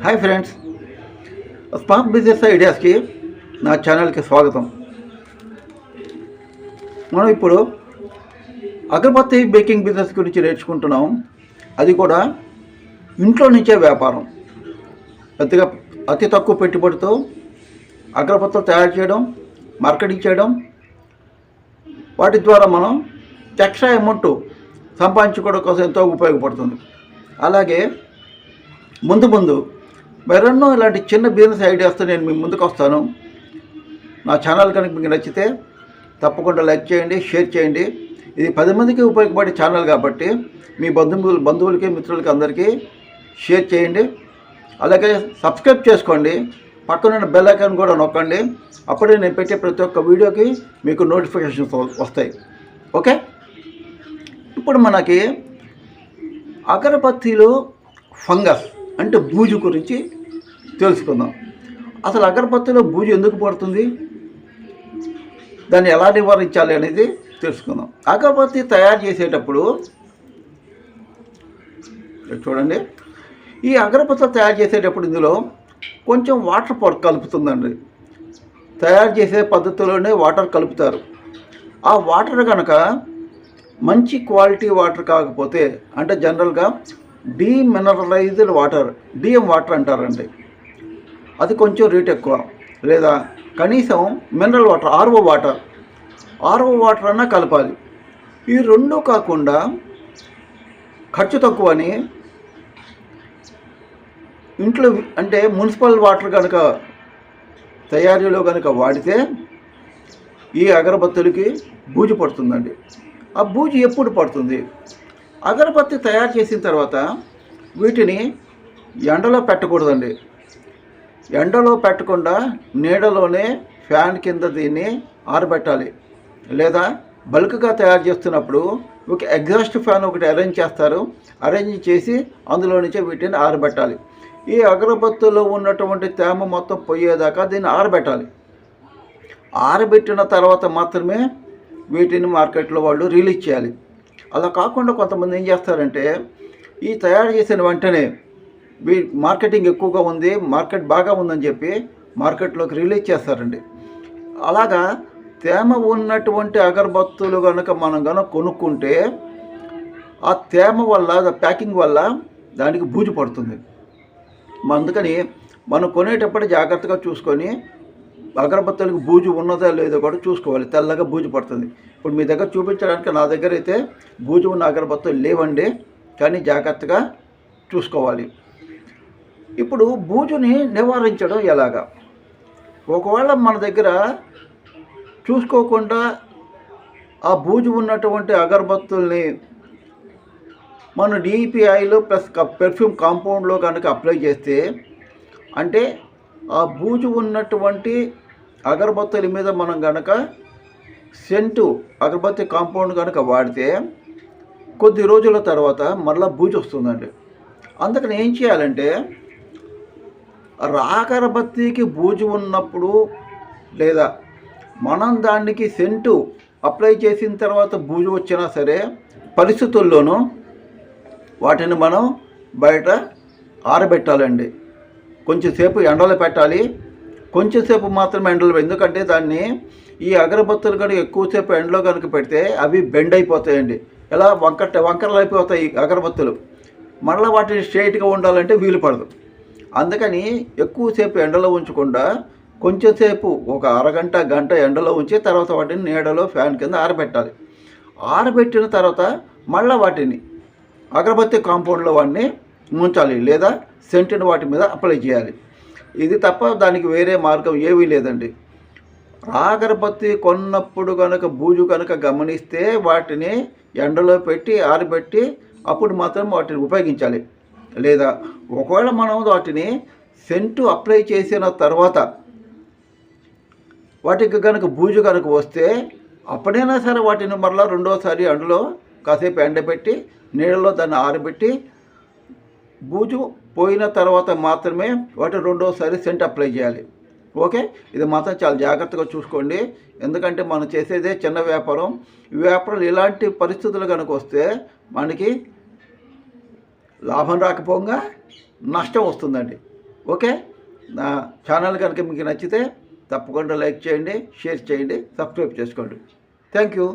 Hi friends smart business ఐడియాస్కి నా ఛానల్కి స్వాగతం. మనం ఇప్పుడు అగరబత్తి బేకింగ్ బిజినెస్ గురించి నేర్చుకుంటున్నాం. అది కూడా ఇంట్లో నుంచే వ్యాపారం. పెద్దగా అతి తక్కువ పెట్టుబడితో అగరబత్తులు తయారు చేయడం మార్కెటింగ్ చేయడం వాటి ద్వారా మనం ఎక్స్ట్రా అమౌంట్ సంపాదించుకోవడం కోసం ఎంతో ఉపయోగపడుతుంది. అలాగే ముందు ముందు మరెన్నో ఇలాంటి చిన్న బిజినెస్ ఐడియాస్తో నేను మీ ముందుకు వస్తాను. నా ఛానల్ కనుక మీకు నచ్చితే తప్పకుండా లైక్ చేయండి షేర్ చేయండి. ఇది పది మందికి ఉపయోగపడే ఛానల్ కాబట్టి మీ బంధువులు బంధువులకి మిత్రులకి అందరికీ షేర్ చేయండి. అలాగే సబ్స్క్రైబ్ చేసుకోండి. పక్కనున్న బెల్ ఐకాన్ కూడా నొక్కండి. అప్పుడే నేను పెట్టే ప్రతి ఒక్క వీడియోకి మీకు నోటిఫికేషన్స్ వస్తాయి. ఓకే ఇప్పుడు మనకి అగరబత్తిలో ఫంగస్ అంటే బూజు గురించి తెలుసుకుందాం. అసలు అగరబత్తిలో బూజు ఎందుకు పడుతుంది? దాన్ని ఎలా నివారించాలి అనేది తెలుసుకుందాం. అగరబత్తి తయారు చేసేటప్పుడు చూడండి. ఈ అగరబత్తులు తయారు చేసేటప్పుడు ఇందులో కొంచెం వాటర్ పౌడర్ కలుపుతుందండి. తయారు చేసే పద్ధతిలోనే వాటర్ కలుపుతారు. ఆ వాటర్ కనుక మంచి క్వాలిటీ వాటర్ కాకపోతే అంటే జనరల్గా డీమినరలైజ్డ్ వాటర్ డిఎం వాటర్ అంటారండి. అది కొంచెం రేట్ ఎక్కువ. లేదా కనీసం mineral water RO water RO water అన్నా కలపాలి. ఈ రెండు కాకుండా ఖర్చు తక్కువని ఇంట్లో అంటే మున్సిపల్ వాటర్ కనుక తయారీలో కనుక వాడితే ఈ అగరబత్తులకి బూజు పడుతుందండి. ఆ బూజు ఎప్పుడు పడుతుంది? అగరబత్తి తయారు చేసిన తర్వాత వీటిని ఎండలో పెట్టకూడదండి. ఎండలో పెట్టకుండా నీడలోనే ఫ్యాన్ కింద దీన్ని ఆరబెట్టాలి. లేదా బల్క్గా తయారు చేస్తున్నప్పుడు ఒక ఎగ్జాస్ట్ ఫ్యాన్ ఒకటి అరేంజ్ చేస్తారు. అరేంజ్ చేసి అందులో నుంచే వీటిని ఆరబెట్టాలి. ఈ అగరబత్తులో ఉన్నటువంటి తేమ మొత్తం పోయేదాకా దీన్ని ఆరబెట్టాలి. ఆరబెట్టిన తర్వాత మాత్రమే వీటిని మార్కెట్లో వాళ్ళు రిలీజ్ చేయాలి. అలా కాకుండా కొంతమంది ఏం చేస్తారంటే ఈ తయారు చేసిన వెంటనే వీ మార్కెటింగ్ ఎక్కువగా ఉంది మార్కెట్ బాగా ఉందని చెప్పి మార్కెట్లోకి రిలీజ్ చేస్తారండి. అలాగా తేమ ఉన్నటువంటి అగరబత్తులు కనుక మనం కనుక కొనుక్కుంటే ఆ తేమ వల్ల ప్యాకింగ్ వల్ల దానికి బూజు పడుతుంది. అందుకని మనం కొనేటప్పుడు జాగ్రత్తగా చూసుకొని అగరబత్తులకు బూజు ఉన్నదా లేదో కూడా చూసుకోవాలి. తెల్లగా బూజు పడుతుంది. ఇప్పుడు మీ దగ్గర చూపించడానికి నా దగ్గర అయితే బూజు ఉన్న అగరబత్తులు లేవండి. కానీ జాగ్రత్తగా చూసుకోవాలి. ఇప్పుడు బూజుని నివారించడం ఎలాగా? ఒకవేళ మన దగ్గర చూసుకోకుండా ఆ బూజు ఉన్నటువంటి అగరబత్తుల్ని మన డిపిఐలో ప్లస్ పెర్ఫ్యూమ్ కాంపౌండ్లో కనుక అప్లై చేస్తే అంటే ఆ బూజు ఉన్నటువంటి అగరబత్తుల మీద మనం కనుక సెంటు అగరబత్తి కాంపౌండ్ కనుక వాడితే కొద్ది రోజుల తర్వాత మళ్ళీ బూజు వస్తుందండి. అందుకని ఏం చేయాలంటే రాగరబత్తికి బూజు ఉన్నప్పుడు లేదా మనం దానికి సెంటు అప్లై చేసిన తర్వాత బూజు వచ్చినా సరే పరిస్థితుల్లోనూ వాటిని మనం బయట ఆరబెట్టాలండి. కొంచెంసేపు ఎండలో పెట్టాలి. కొంచెంసేపు మాత్రమే ఎండలో ఎందుకంటే దాన్ని ఈ అగరబత్తులు కనుక ఎక్కువసేపు ఎండలో కనుక పెడితే అవి బెండ్ అయిపోతాయండి. ఎలా? వంకర వంకరలు అయిపోతాయి అగరబత్తులు. మళ్ళీ వాటిని స్ట్రైట్గా ఉండాలంటే వీలు పడదు. అందుకని ఎక్కువసేపు ఎండలో ఉంచకుండా కొంచెంసేపు ఒక అరగంట గంట ఎండలో ఉంచి తర్వాత వాటిని నీడలో ఫ్యాన్ కింద ఆరబెట్టాలి. ఆరబెట్టిన తర్వాత మళ్ళీ వాటిని అగరబత్తి కాంపౌండ్లో వాటిని ఉంచాలి లేదా సెంటుని వాటి మీద అప్లై చేయాలి. ఇది తప్ప దానికి వేరే మార్గం ఏమీ లేదండి. అగరబత్తి కొన్నప్పుడు కనుక బూజు కనుక గమనిస్తే వాటిని ఎండలో పెట్టి ఆరబెట్టి అప్పుడు మాత్రం వాటిని ఉపయోగించాలి. లేదా ఒకవేళ మనం వాటిని సెంటు అప్లై చేసిన తర్వాత వాటికి కనుక బూజు కనుక వస్తే అప్పుడైనా సరే వాటిని మరలా రెండోసారి అందులో కాసేపు ఎండబెట్టి నీళ్ళలో దాన్ని ఆరబెట్టి బూజు పోయిన తర్వాత మాత్రమే వాటి రెండోసారి సెంట్ అప్లై చేయాలి. ఓకే? ఇది మాత్రం చాలా జాగ్రత్తగా చూసుకోండి. ఎందుకంటే మనం చేసేదే చిన్న వ్యాపారం. ఈ వ్యాపారం ఇలాంటి పరిస్థితులు కనుక వస్తే మనకి లాభం రాకపోగా నష్టం వస్తుందండి. ఓకే? నా ఛానల్ కనుక మీకు నచ్చితే తప్పకుండా లైక్ చేయండి షేర్ చేయండి సబ్స్క్రైబ్ చేసుకోండి. Thank you.